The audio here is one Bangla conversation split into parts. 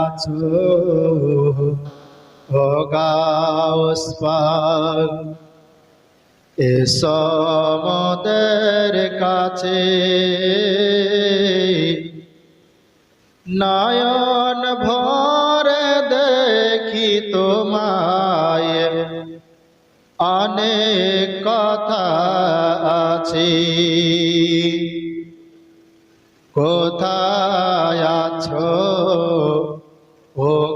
আছো। ও গাউস পাক এসো মোদের কাছে। নয়ন ভরে দেখি তোমায়। অনেক কথা আছে।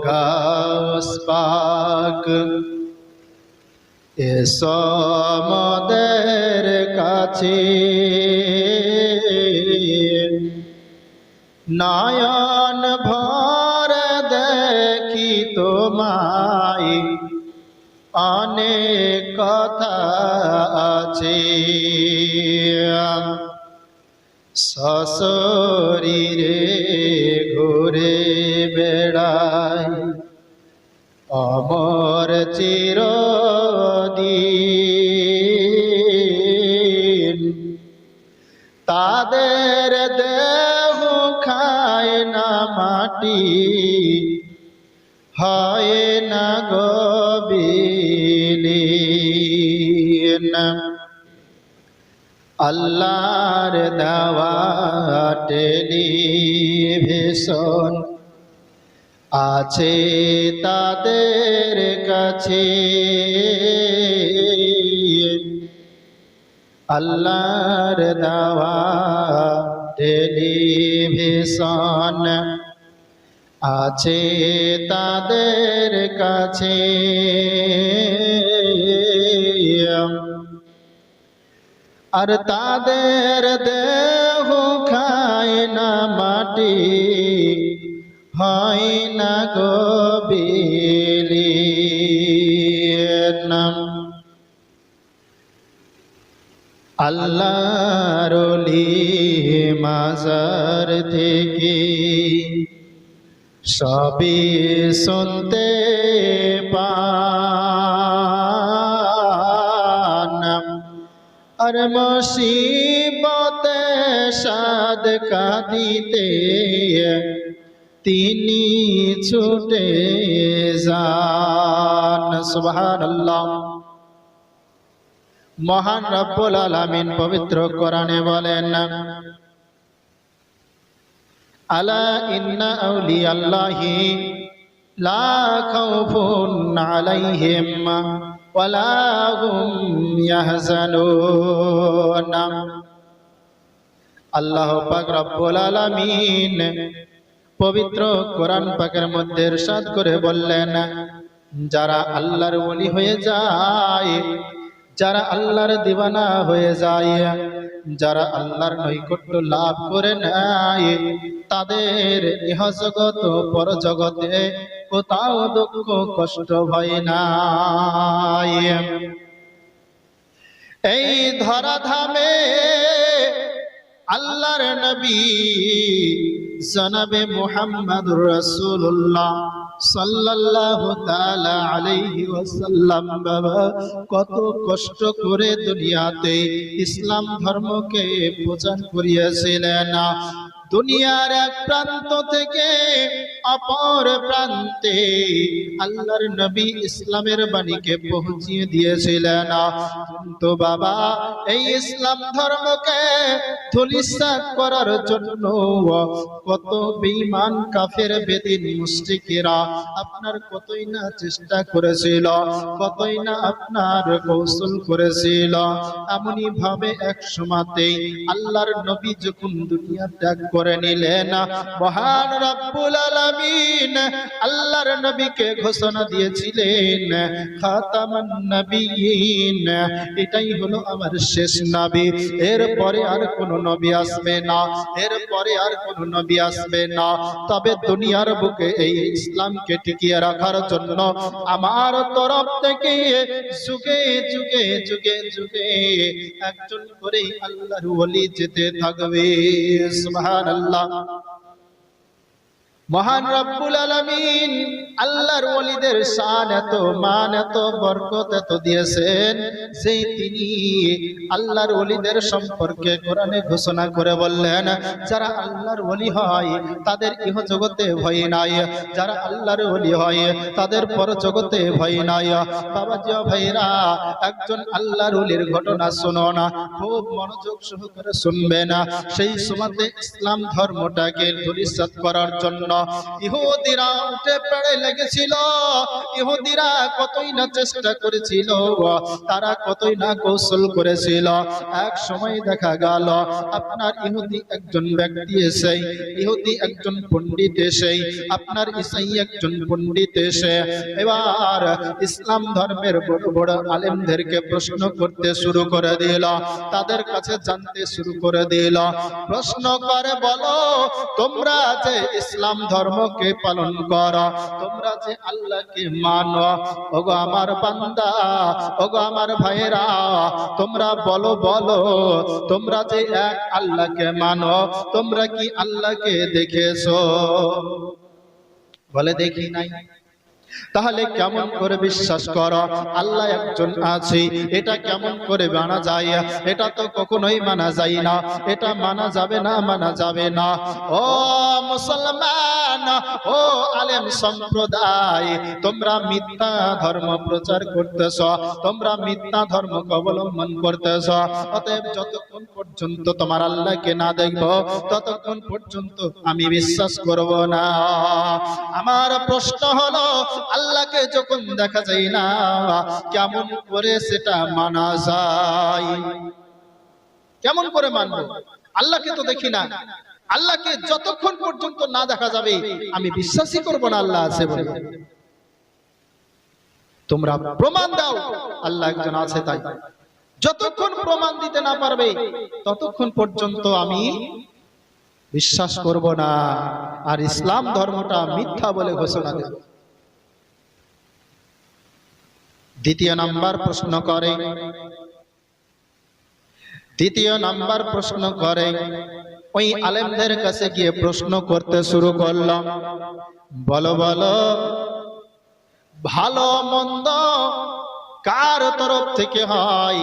গাছ পাক। এসো মোদের কাছে। নয়ন ভর দেখি তোমায়। অনেক কথা আছে। সশরীরে অমর চিরদিন। তাদের দেহ খায় না মাটি হয় না গবিলীন আল্লাহর দাওয়া টেলিভিশন আছে তাদের কাছে। আল্লাহর দাওয়া, টেলিভিশন আছে তাদের কাছে। আর তাদের দেহ খায় না মাটি। হয় না গবিলি নাম। আল্লাহরলি মাজার থেকে সবই শুনতে পান। আর মুসিবতে সাদ কাঁদিতে তিনি ছুটে যান, সুবহানাল্লাহ। মহান রব্বুল আলামিন পবিত্র কোরআনে বলেন, আলা ইন্না আউলিয়াল্লাহি লা খাউফুন আলাইহিম ওয়ালা হুম ইয়াহজানুন। আল্লাহ পাক রব্বুল আলামিন পবিত্র কোরআন পাকের মধ্যে ইরশাদ করে বললেন, যারা আল্লাহর ওলি হয়ে যায়, যারা আল্লাহর দিবানা হয়ে যায়, যারা আল্লাহর নৈকট্য লাভ করে নেয়, তাদের ইহ জগৎ পর জগতে কোথাও দুঃখ, কষ্ট হয় না এই ধরাধামে আল্লাহর নবী জনাবে মোহাম্মদ রাসূলুল্লাহ সাল্লাল্লাহু তাআলা আলাইহি ওয়াসাল্লাম, বাবা, কত কষ্ট করে দুনিয়াতে ইসলাম ধর্মকে প্রচার করিয়াছিলেন। দুনিয়ার এক প্রান্ত থেকে অপর প্রান্তে আল্লাহর নবী ইসলামের বাণীকে পৌঁছিয়ে দিয়েছিলেন। কিন্তু বাবা, এই ইসলাম ধর্মকে ধুলিসাৎ করার জন্য কত বেঈমান কাফের, বেদিন মুশরিকেরা আপনার কতই না চেষ্টা করেছিল, কতই না আপনার কৌশল করেছিল। এমনই ভাবে এক সময়তেই আল্লাহর নবী যখন দুনিয়া ত্যাগ করে নিলেন, মহান রব্বুল আলামিন আল্লাহর নবীকে ঘোষণা দিয়েছিলেন, খাতামান নবীন। এটাই হলো আমার শেষ নবী। এরপরে আর কোন নবী আসবে না, এরপরে আর কোন নবী আসবে না। তবে দুনিয়ার বুকে এই ইসলামকে টিকিয়ে রাখার জন্য আমার তরফ থেকে যুগে যুগে যুগে যুগে একজন করে আল্লাহর ওলি যেতে থাকবে। সুবহানাল্লাহ। মহান রব্বুল আলামিন আল্লাহর ওলিদের শান এত, মান এত, বরকত এত দিয়েছেন সেই তিনি আল্লাহর ওলিদের সম্পর্কে কোরআনে ঘোষণা করে বললেন, যারা আল্লাহর ওলি হয়, তাদের ইহ জগতে ভয় নাই, যারা আল্লাহর ওলি হয়, তাদের পর জগতে ভয় নাই। বাবা জিয়া ভাইরা, একজন আল্লাহর ওলির ঘটনা শোনো না, খুব মনোযোগ সহকারে শুনবে না, সেই সময়তে ইসলাম ধর্মটাকে ধরিসাত করার জন্য ইহুদিরা উঠে পড়ে লেগেছিল। ইহুদিরা কতই না চেষ্টা করেছিল, তারা কতই না কৌশল করেছিল। এক সময় দেখা গেল, আপনার ইহুদি একজন ব্যক্তি এসে, ইহুদি একজন পণ্ডিত এসে, আপনার ইসাই একজন পণ্ডিত এসে, এবার ইসলাম ধর্মের বড় বড় আলেমদেরকে প্রশ্ন করতে শুরু করে দিল, তাদের কাছে জানতে শুরু করে দিল। প্রশ্ন করে, বলো, তোমরা যে ইসলাম ধর্মকে পালন করা। তোমরা যে আল্লাহকে মানো, ওগো আমার বান্দা, ওগো আমার ভাইরা তোমরা বলো বলো, তোমরা যে এক আল্লাহকে মানো, তোমরা কি আল্লাহকে দেখেছ? বলে দেখি নাই। তাহলে কেমন করে বিশ্বাস করো? আল্লাহ একজন আছে, এটা কেমন করে মানা যায়? এটা তো কখনোই মানা যায় না। এটা মানা যাবে না, মানা যাবে না। ও মুসলমান, ও আলেম সম্প্রদায়, তোমরা মিথ্যা ধর্ম প্রচার করতেছ, তোমরা মিথ্যা ধর্ম অবলম্বন করতেছ। অতএব যতক্ষণ পর্যন্ত তোমার আল্লাহকে না দেখব, ততক্ষণ পর্যন্ত আমি বিশ্বাস করব না। আমার প্রশ্ন হলো আল্লাহকে যখন দেখা যায় না, কেমন করে সেটা মানা যায়? কেমন করে মানবো? আল্লাহকে তো দেখি না। আল্লাহকে যতক্ষণ পর্যন্ত না দেখা যাবে, আমি বিশ্বাসই করব না আল্লাহ আছে বলে। তোমরা প্রমাণ দাও, আল্লাহ একজন আছে তাই। যতক্ষণ প্রমাণ দিতে না পারবে, ততক্ষণ পর্যন্ত আমি বিশ্বাস করব না। আর ইসলাম ধর্মটা মিথ্যা বলে ঘোষণা দেব। দ্বিতীয় নাম্বার প্রশ্ন করে। দ্বিতীয় নাম্বার প্রশ্ন করে, ওই আলেমদের কাছে গিয়ে প্রশ্ন করতে শুরু করলাম বলো বলো, ভালো, মন্দ কার তরফ থেকে হয়?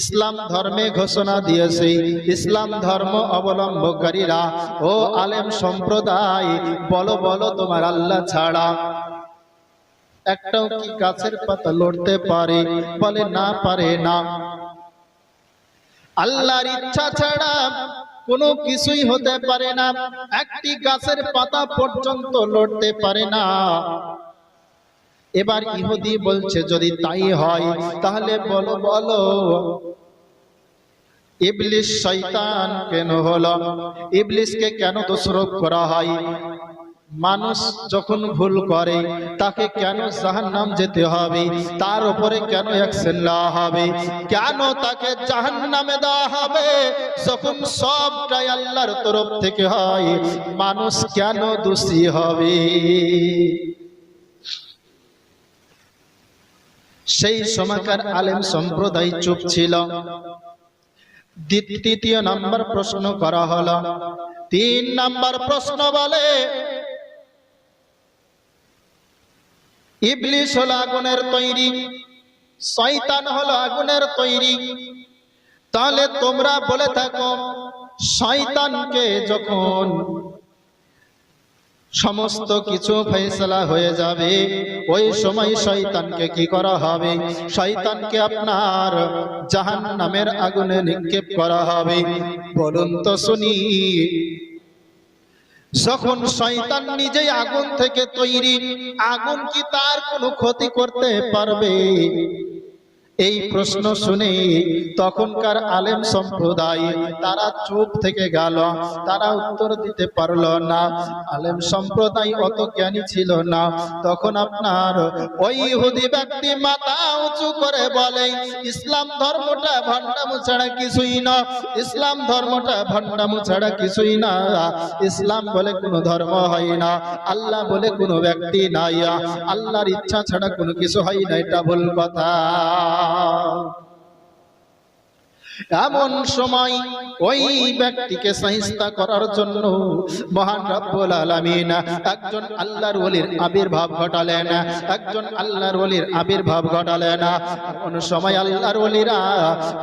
ইসলাম ধর্মে ঘোষণা দিয়েছে, ইসলাম ধর্ম অবলম্বনকারীরা ও আলেম সম্প্রদায়, বলো বলো তোমার আল্লাহ ছাড়া একটাও কি গাছের পাতা লড়তে পারে বলে না পারে না? আল্লাহর ইচ্ছা ছাড়া কোনো কিছুই হতে পারে না, একটি গাছের পাতা পর্যন্ত লড়তে পারে না। এবার ইহুদি বলছে, যদি তাই হয়, তাহলে বলো বলো ইবলিশ শয়তান কেন হলো? ইবলিশকে কেন দোষরোপ করা হয়? মানুষ যখন ভুল করে, তাকে কেন জাহান্নাম যেতে হবে? তার উপরে কেন অ্যাকশন নেওয়া হবে? কেন তাকে জাহান্নামে দেওয়া হবে? যখন সবটাই আল্লাহর তরফ থেকে হয়, মানুষ কেন দোষী হবে? সেই সময়কার আলেম সম্প্রদায় চুপ ছিল। তৃতীয় নাম্বার প্রশ্ন করা হলো। তিন নাম্বার প্রশ্ন বলে ইবলিস হলো আগুনের তৈরি, শয়তান হলো আগুনের তৈরি। তাহলে তোমরা বলে থাকো, শয়তানকে যখন সমস্ত কিছু ফেসলা হয়ে যাবে, ওই সময় শয়তানকে কি করা হবে? শয়তানকে আপনার জাহান নামের আগুনে নিক্ষেপ করা হবে। বলুন তো শুনি যখন শয়তান নিজেই আগুন থেকে তৈরি আগুন কি তার কোনো ক্ষতি করতে পারবে? এই প্রশ্ন শুনে তখনকার আলেম সম্প্রদায়, তারা চুপ থেকে গেল, তারা উত্তর দিতে পারল না। আলেম সম্প্রদায় অত জ্ঞানী ছিল না। তখন আপনার ওই ইহুদি ব্যক্তি মাথা উঁচু করে বলে, ইসলাম ধর্মটা ভণ্ডামু ছাড়া কিছুই না। ইসলাম ধর্মটা ভণ্ডামু ছাড়া কিছুই না। ইসলাম বলে কোনো ধর্ম হয় না। আল্লাহ বলে কোনো ব্যক্তি নাই। আল্লাহর ইচ্ছা ছাড়া কোনো কিছু হয় না। এটা ভুল কথা। এমন সময় ওই ব্যক্তিকে সাহিস্তা করার জন্য মহান রব্বুল আলামিন একজন আল্লাহর ওলির আবির্ভাব ঘটালেন, একজন আল্লাহর ওলির আবির্ভাব ঘটালেন। এমন সময় আল্লাহর ওলিরা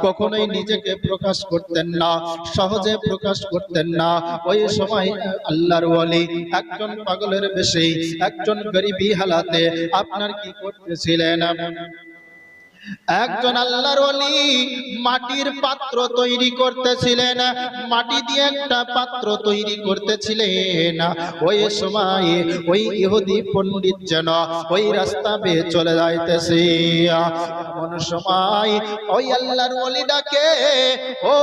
কখনোই নিজেকে প্রকাশ করতেন না, সহজে প্রকাশ করতেন না। ওই সময় আল্লাহর ওলি একজন পাগলের বেশি, একজন গরিবী হালাতে আপনার কি করতেছিলেন? একজন আল্লাহর ওলি মাটির পাত্র তৈরি করতেছিলেন, মাটি দিয়ে একটা পাত্র তৈরি করতেছিলেন। ওই সময় ওই ইহুদি পণ্ডিত যেন ওই রাস্তা বেয়ে চলে যাইতেছে। এমন সময় ওই আল্লাহর ওলি ডাকে, ও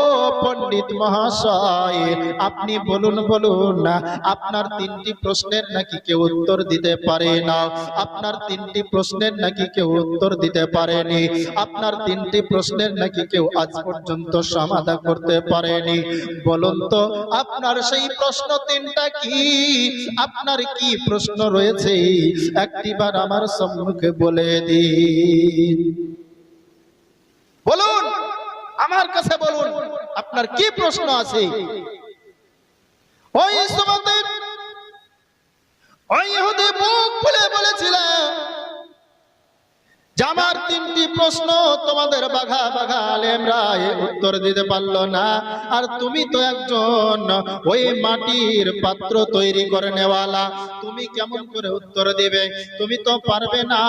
পণ্ডিত মহাশয়, আপনি বলুন বলুন, আপনার তিনটি প্রশ্নের নাকি কেউ উত্তর দিতে পারে না? আপনার তিনটি প্রশ্নের নাকি কেউ উত্তর দিতে পারেনি? আপনার তিনটি প্রশ্নের নাকি কেউ আজ পর্যন্ত সমাধান করতে পারেনি? বলুন তো, আপনার সেই প্রশ্ন তিনটা কি? আপনার কি প্রশ্ন রয়েছে? একটিবার আমার সম্মুখে বলে দিন। বলুন, আমার কাছে বলুন, আপনার কি প্রশ্ন আছে? ওই সময়তে ওই ইহুদি মুখ খুলে বলেছিলেন যে আমার তিনটি প্রশ্ন তোমাদের বাঘা বাঘা আলেমরা উত্তর দিতে পারল না, আর তুমি তো একজন ওই মাটির পাত্র তৈরি করে নেওয়ালা, তুমি কেমন করে উত্তর দিবে? তুমি তো পারবে না,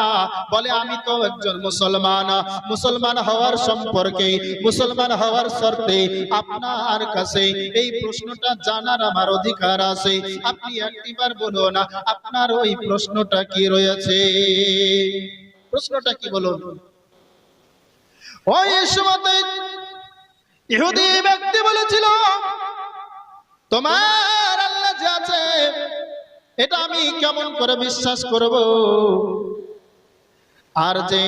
বলে আমি তো একজন মুসলমান মুসলমান হওয়ার সম্পর্কে, মুসলমান হওয়ার শর্তে আপনার কাছে এই প্রশ্নটা জানার আমার অধিকার আছে। আপনি একটিবার বলুন, আপনার ওই প্রশ্নটা কি রয়েছে? প্রশ্নটা কি বলুন? ওই ইহুদি ব্যক্তি বলেছিল, তোমার আল্লাহ যে আছে, এটা আমি কেমন করে বিশ্বাস করব? আর যে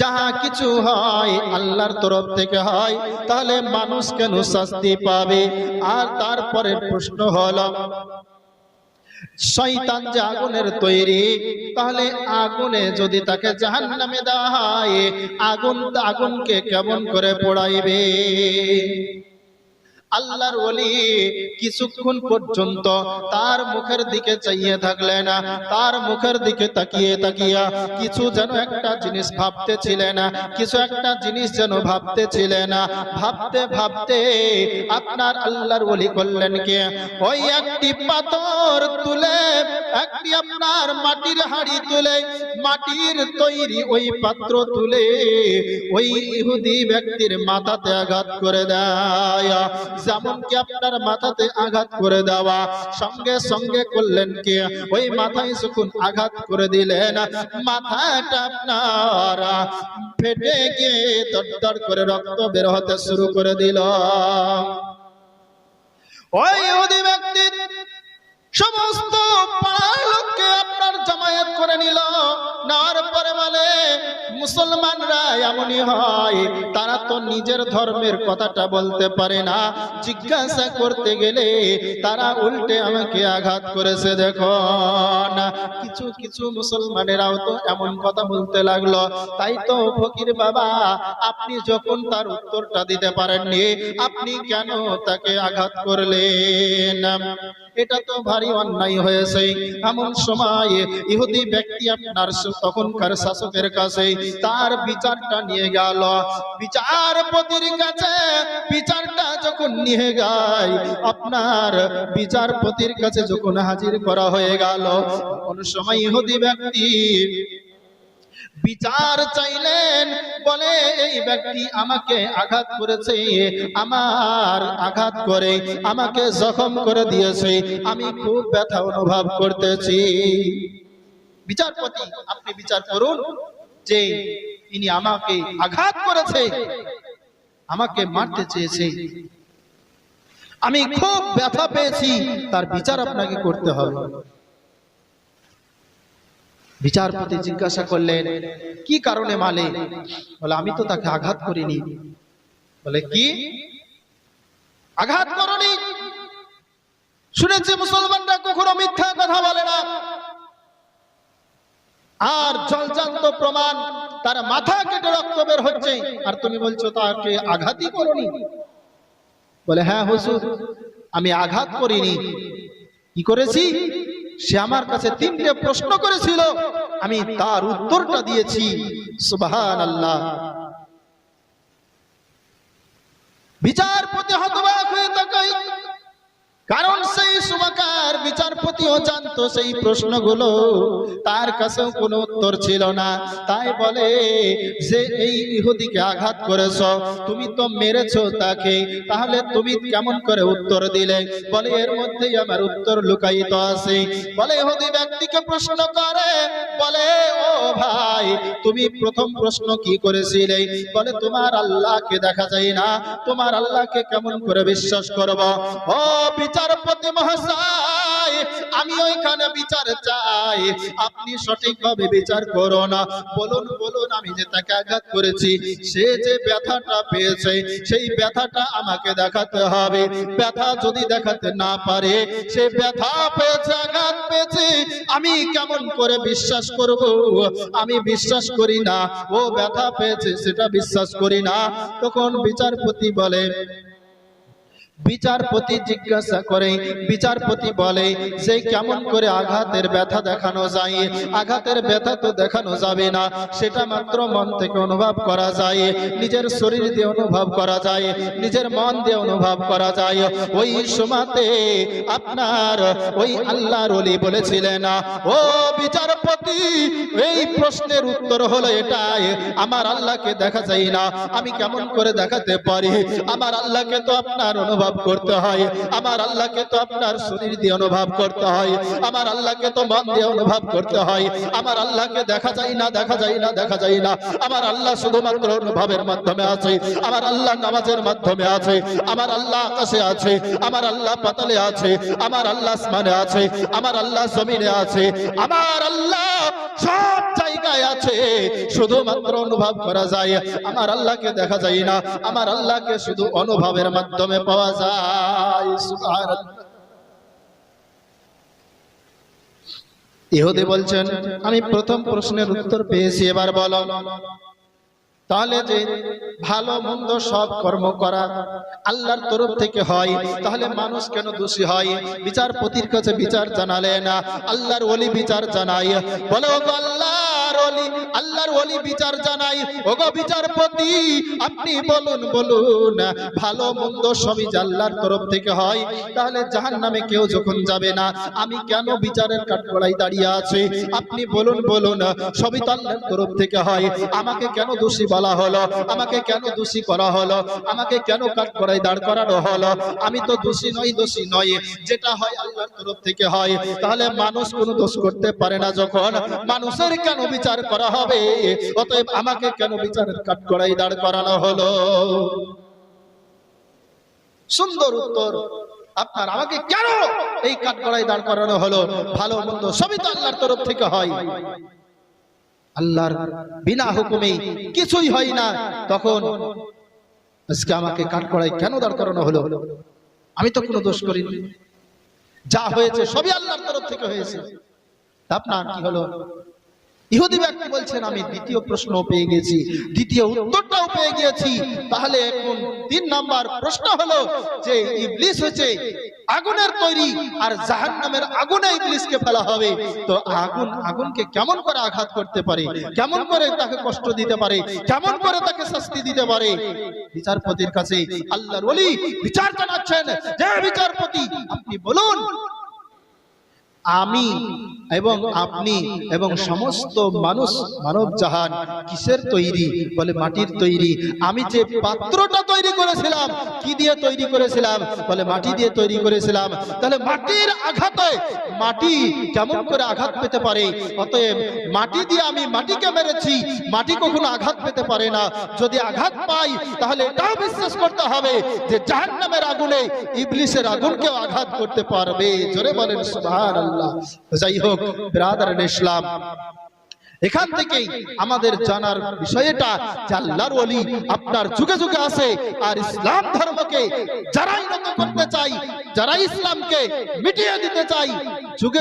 যাহা কিছু হয় আল্লাহর তরফ থেকে হয়, তাহলে মানুষ কেন শাস্তি পাবে? আর তারপরে প্রশ্ন হলো শয়তান যে আগুনের তৈরি, তাহলে আগুনে যদি তাকে জাহান নামে দেওয়া হয়, আগুন, আগুনকে কেমন করে পোড়াইবে? আল্লাহর ওলি কিছুক্ষণ পর্যন্ত তার মুখের দিকে চাইয়ে থাকলেন, তার মুখের দিকে তাকিয়ে তাকিয়া কিছু যেন একটা জিনিস ভাবতে ছিলেন কিছু একটা জিনিস যেন ভাবতে ছিলেন ভাবতে ভাবতে আপনার আল্লাহর ওলি করলেন কে? ওই একটি পাথর তুলে, একটি আপনার মাটির হাড়ি তুলে, মাটির তৈরি ওই পাত্র তুলে ওই ইহুদি ব্যক্তির মাথাতে আঘাত করে দেয়। যেমন কি আপনার মাথাতে আঘাত করে দেওয়া, সঙ্গে সঙ্গে করলেন কি? ওই মাথায় যখন আঘাত করে দিলেন, মাথাটা আপনার ফেটে গিয়ে দরদর করে রক্ত বের হতে শুরু করে দিল। ওই ব্যক্তি সমস্ত পাড়ার লোককে আপনার জামায়াত করে নিল। নেওয়ার পরে মানে মুসলমানরা এমনই হয়, তারা তো নিজের ধর্মের কথাটা বলতে পারে না। জিজ্ঞাসা করতে গেলে তারা উল্টে আমাকে আঘাত করেছে, দেখো না। কিছু কিছু মুসলমানেরাও তো এমন কথা বলতে লাগল। তাই তো ফকির বাবা, আপনি যখন তার উত্তরটা দিতে পারেননি, আপনি কেন তাকে আঘাত করলেন? এটা তো ভারী অন্যায় হয়েছে। এমন সময় ইহুদি ব্যক্তি আপনার তখনকার শাসকের কাছে তার বিচারটা নিয়ে গেল। বিচারপতির কাছে বিচারটা যখন নিয়ে গায় আপনার বিচারপতির কাছে যখন হাজির করা হয়ে গেল কোন সময় ইহুদি ব্যক্তি বিচার চাইলেন, বলে এই ব্যক্তি আমাকে আঘাত করেছে, আমার আঘাত করে, আমাকে জখম করে দিয়েছে, আমি খুব ব্যথা অনুভব করতেছি। বিচারপতি, আপনি বিচার করুন যে তিনি আমাকে আঘাত করেছে, আমাকে মারতে চেয়েছে। আমি খুব ব্যথা পেয়েছি, তার বিচার আপনাকে করতে হবে। বিচারপতি জিজ্ঞাসা করলেন, কি কারণে মালে বলে, আমি তো তাকে আঘাত করিনি। বলে, কি? আঘাত করনি। শুনেছি মুসলমানরা কখনো মিথ্যা কথা বলে না। আর জলজান্ত প্রমাণ, তার মাথা কেটে রক্ত বের হচ্ছে। আর তুমি বলছো, তাকে আঘাতই করনি? বলে হ্যাঁ হুজুর, আমি আঘাত করিনি। কি করেছি? সে আমার কাছে তিনটে প্রশ্ন করেছিল। আমি তার উত্তরটা দিয়েছি। সুবাহান আল্লাহ বিচারপতি হতবাক হয়ে তাকাই। কারণ সেই সুমাকার বিচারপতিও জানতো সেই প্রশ্নগুলো। তার কাছেও কোনো উত্তর ছিল না। তাই বলে, যে এই ইহুদিকে আঘাত করেছ, তুমি তো মেরেছো তাকে, তাহলে তুমি কেমন করে উত্তর দিলে? বলে, এর মধ্যেই আমার উত্তর লুকায়িত আছে। বলে, ইহুদি ব্যক্তিকে প্রশ্ন করে, বলে, ও ভাই, তুমি প্রথম প্রশ্ন কি করেছিলে? বলে, তোমার আল্লাহকে দেখা যায় না। তোমার আল্লাহকে কেমন করে বিশ্বাস করব? ও বিচারপতি মহাশয়, আমি ওইখানে বিচার চাই। আপনি সঠিকভাবে বিচার করুন বলুন বলুন, আমি যে তাকে আঘাত করেছি, সে যে ব্যথাটা পেয়েছে, সেই ব্যথাটা আমাকে দেখাতে হবে। ব্যথা যদি দেখাতে না পারে, সে ব্যথা পেয়েছে, আঘাত পেয়েছে, আমি কেমন করে বিশ্বাস করব? আমি বিশ্বাস করি না। ও ব্যথা পেয়েছে, সেটা বিশ্বাস করি না। তখন বিচারপতি বলে বিচারপতি জিজ্ঞাসা করে, বিচারপতি বলে যে কেমন করে আঘাতের ব্যথা দেখানো যায়? আঘাতের ব্যথা তো দেখানো যাবে না, সেটা মাত্র মন থেকে অনুভব করা যায়, নিজের শরীর দিয়ে অনুভব করা যায়, নিজের মন দিয়ে অনুভব করা যায়। ওই সময়তে আপনার ওই আল্লাহর ওলি বলেছিলেন, ও বিচারপতি, এই প্রশ্নের উত্তর হলো এটাই, আমার আল্লাহকে দেখা যায় না, আমি কেমন করে দেখাতে পারি? আমার আল্লাহকে তো আপনার অনুভব করতে হয়। আমার আল্লাহকে তো আপনার শরীর দিয়ে অনুভব করতে হয়। আমার আল্লাহকে তো মন দিয়ে অনুভব করতে হয়। আমার আল্লাহকে দেখা যায় না, দেখা যায় না, দেখা যায় না। আমার আল্লাহ শুধুমাত্র অনুভবের মাধ্যমে আছে। আমার আল্লাহ নামাজের মাধ্যমে আছে। আমার আল্লাহ আকাশে আছে। আমার আল্লাহ পাতালে আছে। আমার আল্লাহ আসমানে আছে। আমার আল্লাহ জমিনে আছে। আমার আল্লাহ সব জায়গায় আছে। শুধুমাত্র অনুভব করা যায়। আমার আল্লাহকে দেখা যায় না। আমার আল্লাহকে শুধু অনুভবের মাধ্যমে পাওয়া যায়। ইহুদি বলছেন, আমি প্রথম প্রশ্নের উত্তর পেয়েছি, এবার বলো। তাহলে যে ভালো মন্দ সব কর্ম করা আল্লাহর তরফ থেকে হয়, তাহলে মানুষ কেন দোষী হয়? বিচারপতির কাছে বিচার জানালে না। আল্লাহর ওলি বিচার জানাই বলে, ওগো আল্লাহর ওলি আল্লাহর ওলি বিচার জানাই। ওগো বিচারপতি, আপনি বলুন বলুন, ভালো মন্দ সবই আল্লাহর তরফ থেকে হয়, তাহলে জাহান্নামে কেউ যখন যাবে না, আমি কেন বিচারের কাঠগড়ায় দাঁড়িয়ে আছি? আপনি বলুন বলুন, সবই আল্লাহর তরফ থেকে হয়, আমাকে কেন দোষী বলা হলো? আমাকে কেন দোষী করা হলো? আমাকে কেন কাঠগড়ায় দাঁড় করানো হলো? আমি তো দোষী নই, দোষী নয় যেটা হয় আল্লাহর তরফ থেকে হয়। তাহলে মানুষ কোনো দোষ করতে পারে না যখন। মানুষের কেন বিচার করা হবে। অতএব আমাকে কেন বিচারের কাঠগড়ায় দাঁড় করানো হলো? সুন্দর উত্তর, আপনার আমাকে কেন এই কাঠগড়ায় দাঁড় করানো হলো? ভালো মন্দ সবই তো আল্লাহর তরফ থেকে হয়। আল্লাহর বিনা হুকুমে কিছুই হয় না। তখন আজকে আমাকে কাঠগড়ায় কেন দাঁড় করানো হলো? আমি তো কোনো দোষ করিনি। যা হয়েছে সবই আল্লাহর তরফ থেকে হয়েছে। আপনার কি হলো? ইহুদি ব্যক্তি বলছেন, আমি দ্বিতীয় প্রশ্ন পেয়ে গেছি। দ্বিতীয় উত্তরটাও পেয়ে গিয়েছি তাহলে এখন তিন নাম্বার প্রশ্ন হলো যে, ইবলিস হচ্ছে আগুনের তৈরি আর জাহান্নামের আগুনে ইবলিসকে ফেলা হবে। তো আগুন, আগুনকে কেমন করে আঘাত করতে পারে? কেমন করে তাকে কষ্ট দিতে পারে? কেমন করে তাকে শাস্তি দিতে পারে? বিচারপতির কাছে আল্লাহর ওলি বিচার জানাচ্ছেন। যে বিচারপতি, আপনি বলুন আমি এবং আপনি এবং সমস্ত মানুষ মানব জাহান কিসের তৈরি? বলে মাটির তৈরি। আমি যে পাত্রটা তৈরি করেছিলাম, কি দিয়ে তৈরি করেছিলাম? বলে মাটি দিয়ে তৈরি করেছিলাম। তাহলে মাটির আঘাতে মাটি কেমন করে আঘাত পেতে পারে? অতএব মাটি দিয়ে আমি মাটিকে মেরেছি, মাটি কখনো আঘাত পেতে পারে না। যদি আঘাত পাই, তাহলে এটাও বিশ্বাস করতে হবে যে জাহান নামের আগুনে ইবলিসের আগুনকেও আঘাত করতে পারবে। জোরে বলেন যাই হোক, ব্রাদার ইসলাম, এখান থেকেই আমাদের জানার বিষয়টা যে ওলি আপনার যুগে যুগে আছে আর ইসলাম ধর্মকে যারাই নত করতে চাই যারা ইসলামকে মিটিয়ে দিতে চাই, যুগে